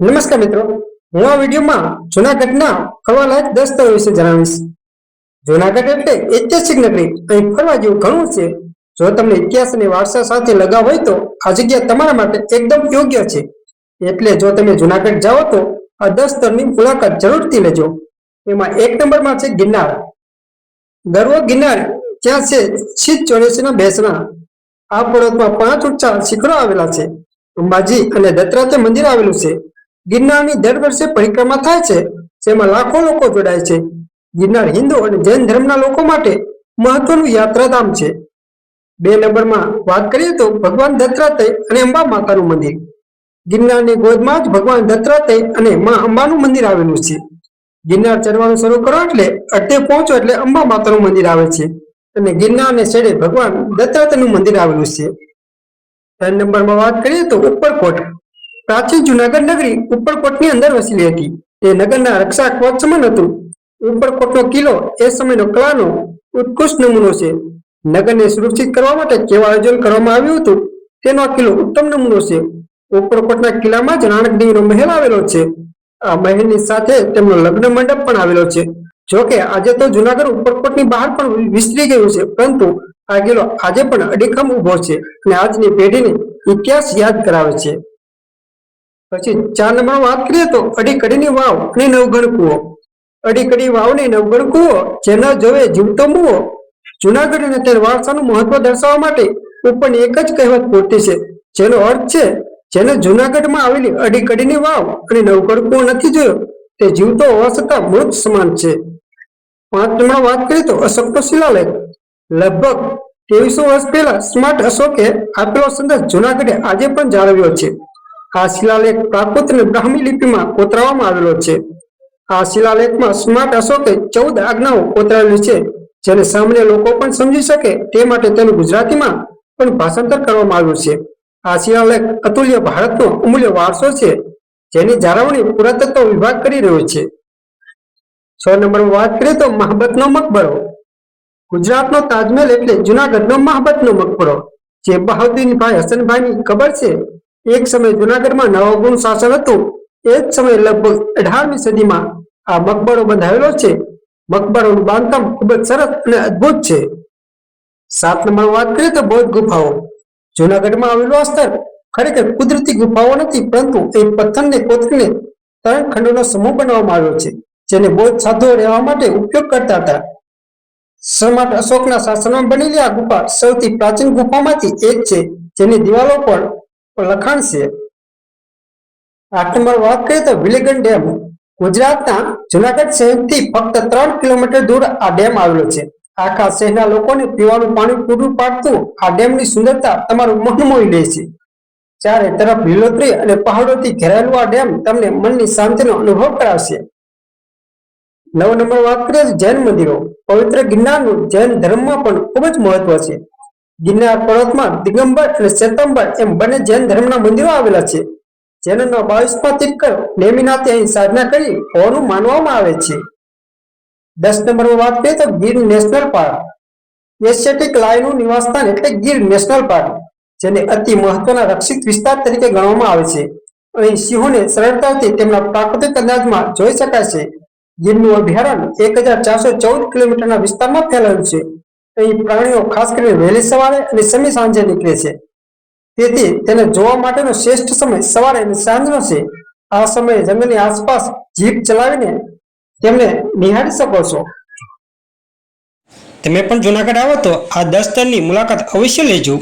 નમસ્કાર મિત્રો. હું આ વિડીયોમાં જુનાગઢના ફરવાલાયક દસ સ્થળો વિશે જણાવીશ. જુનાગઢ એટલે ઐતિહાસિક નગરી. અહીં ફરવા જેવું ઘણું છે. જો તમને ઇતિહાસ અને વારસા સાથે લગાવ હોય તો આ જગ્યા તમારા માટે એકદમ યોગ્ય છે. એટલે જો તમે જુનાગઢ જાઓ તો આ દસ સ્થળની મુલાકાત જરૂરથી લેજો. એમાં એક નંબરમાં છે ગિરનાર. ગર્વ ગિરનાર. ત્યાં છે શીત ચોર્યાસીના બેસણા. આ પર્વતમાં પાંચ ઊંચા શિખરો આવેલા છે. અંબાજી અને દત્તાત્રેય મંદિર આવેલું છે. ગિરનારની દર વર્ષે પરિક્રમા થાય છે, જેમાં લાખો લોકો જોડાય છે. ગિરનાર હિન્દુ અને જૈન ધર્મના લોકો માટે મહત્વનું યાત્રાધામ છે. બે નંબરમાં વાત કરીએ તો ભગવાન દત્તાત્રેય અને અંબા માતાનું મંદિર. ગિરનારની ગોદમાં જ ભગવાન દત્તાત્રેય અને મા અંબાનું મંદિર આવેલું છે. ગિરનાર ચડવાનું શરૂ કરો એટલે અડધે પહોંચો એટલે અંબા માતાનું મંદિર આવે છે અને ગિરનારને છેડે ભગવાન દત્તાત્રેયનું મંદિર આવેલું છે. ત્રણ નંબરમાં વાત કરીએ તો ઉપરકોટ. પ્રાચીન જુનાગઢ નગરી ઉપરકોટની અંદર વસેલી હતી. તે નગરના રક્ષા કવચ સમાન હતું. ઉપરકોટનો કિલ્લો એ સમયનો કલાનો ઉત્કૃષ્ટ નમૂનો છે. નગરને સુરક્ષિત કરવા માટે કેવા આયોજન કરવામાં આવ્યું હતું? તેનો આ કિલ્લો ઉત્તમ નમૂનો છે. ઉપરકોટના કિલ્લામાં જ રાણકદેવીનો મહેલ આવેલો છે. આ મહેલની સાથે તેમનો લગ્ન મંડપ પણ આવેલો છે. જો કે આજે તો જુનાગઢ ઉપરકોટની બહાર પણ વિસ્તરી ગયું છે, પરંતુ આ કિલ્લો આજે પણ અડીખમ ઊભો છે અને આજની પેઢીને ઇતિહાસ યાદ કરાવે છે. પછી ચાર નંબર વાત કરીએ તો અડી કડીની વાવ અને નવગણ કુવો. અડીકડી વાવ ને નવગણ કુવો જેના જોવે જીવતો મુવો. જુનાગઢ અને તેના વારસાનું મહત્વ દર્શાવવા માટે ઉપરની એક જ કહેવત પૂરતી છે. જેનો અર્થ છે, જેને જુનાગઢમાં આવેલી અડી કડીની વાવ અને નવગણ કુવો નથી જોયો, તે જીવતો હોવા છતાં મૃત સમાન છે. પાંચ નંબર વાત કરીએ તો અશોકનો શિલાલેખ. લગભગ ત્રેવીસો વર્ષ પહેલા સ્માર્ટ અશોકે આપેલો સંદેશ જુનાગઢે આજે પણ જાળવ્યો છે. આ શિલાલેખ પ્રાકૃત બ્રાહ્મી લિપિમાં કોતરાવવામાં આવેલો છે. આ શિલાલેખમાં સ્માર્ટ અશોકે ચૌદ આજ્ઞાઓ કોતરાવેલી છે, જેને સામાન્ય લોકો પણ સમજી શકે તે માટે તેનું ગુજરાતીમાં પણ ભાષાંતર કરવામાં આવ્યું છે. આ શિલાલેખ અતુલ્ય ભારતનો અમૂલ્ય વારસો છે, જેની જાળવણી પુરાતત્વ વિભાગ કરી રહ્યો છે. છ નંબરમાં વાત કરીએ તો મહાબતનો મકબરો. ગુજરાતનો તાજમહેલ એટલે જુનાગઢનો મહાબતનો મકબરો, જે બહાદુરભાઈ હસનભાઈની ખબર છે? એક સમય જુનાગઢમાં નવગુણ શાસન હતું. એ જ સમયે લગભગ અઢારમી સદીમાં આ મકબરો બંધાવેલો છે. મકબરોનું બાંધકામ ખૂબ જ સરસ અને અદ્ભુત છે. સાત નંબર વાત કરીએ તો બૌદ્ધ ગુફાઓ. જુનાગઢમાં આવેલું આ સ્થળ ખરેખર કુદરતી ગુફાઓ નથી, પરંતુ એ પથ્થરને કોતરીને ત્રણ ખંડોનો સમૂહ બનાવવામાં આવ્યો છે, જેને બૌદ્ધ સાધુઓ રહેવા માટે ઉપયોગ કરતા હતા. સમ્રાટ અશોકના શાસનમાં બનેલી આ ગુફા સૌથી પ્રાચીન ગુફામાંથી એક છે, જેની દિવાલો પર લખાણ છે. આઠ નંબર વાત કરીએ તો વિલેગન ડેમ, ગુજરાતના જુનાગઢ શહેરથી ફક્ત ત્રણ કિલોમીટર દૂર આ ડેમ આવેલો છે. આખા શહેરના લોકોને પીવાનું પાણી પૂરું પાડતું આ ડેમની સુંદરતા તમારું મન મોહી લે છે. ચારે તરફ લીલોતરી અને પહાડોથી ઘેરાયેલું આ ડેમ તમને મનની શાંતિનો અનુભવ કરાવશે. નવ નંબર વાત કરીએ જૈન મંદિરો, પવિત્ર ગિરનારનું જૈન ધર્મમાં પણ ખૂબ જ મહત્વ છે. ગિરનાર પર્વતમાં દિગંબર અને શ્વેતંબર એમ બંને જૈન ધર્મના મંદિરો આવેલા છે. જૈનોના બાવીસમાં તીર્થકર નેમિનાથે અહીં સાધના કરી હોવાનું માનવામાં આવે છે. દસ નંબરમાં વાત કરીએ તો ગીર નેશનલ પાર્ક. એશિયાટિક લાયનું નિવાસસ્થાન એટલે ગીર નેશનલ પાર્ક, જેને અતિ મહત્વના રક્ષિત વિસ્તાર તરીકે ગણવામાં આવે છે. અહીં સિંહોને સરળતાથી તેમના પ્રાકૃતિક અંદાજમાં જોઈ શકાય છે. ગીરનું અભયારણ્ય એક હજાર ચારસો ચૌદ કિલોમીટરના વિસ્તારમાં ફેલાયું છે. અહીં પ્રાણીઓ ખાસ કરીને વહેલી સવારે અને સમી સાંજે નીકળે છે. તેથી તેને જોવા માટેનો શ્રેષ્ઠ સમય સવારે અને સાંજનો છે. આ સમયે જંગલની આસપાસ જીપ ચલાવીને તેમને નિહાળી શકો છો. તમે પણ જુનાગઢ આવો તો આ દસ સ્થળની મુલાકાત અવશ્ય લેજો.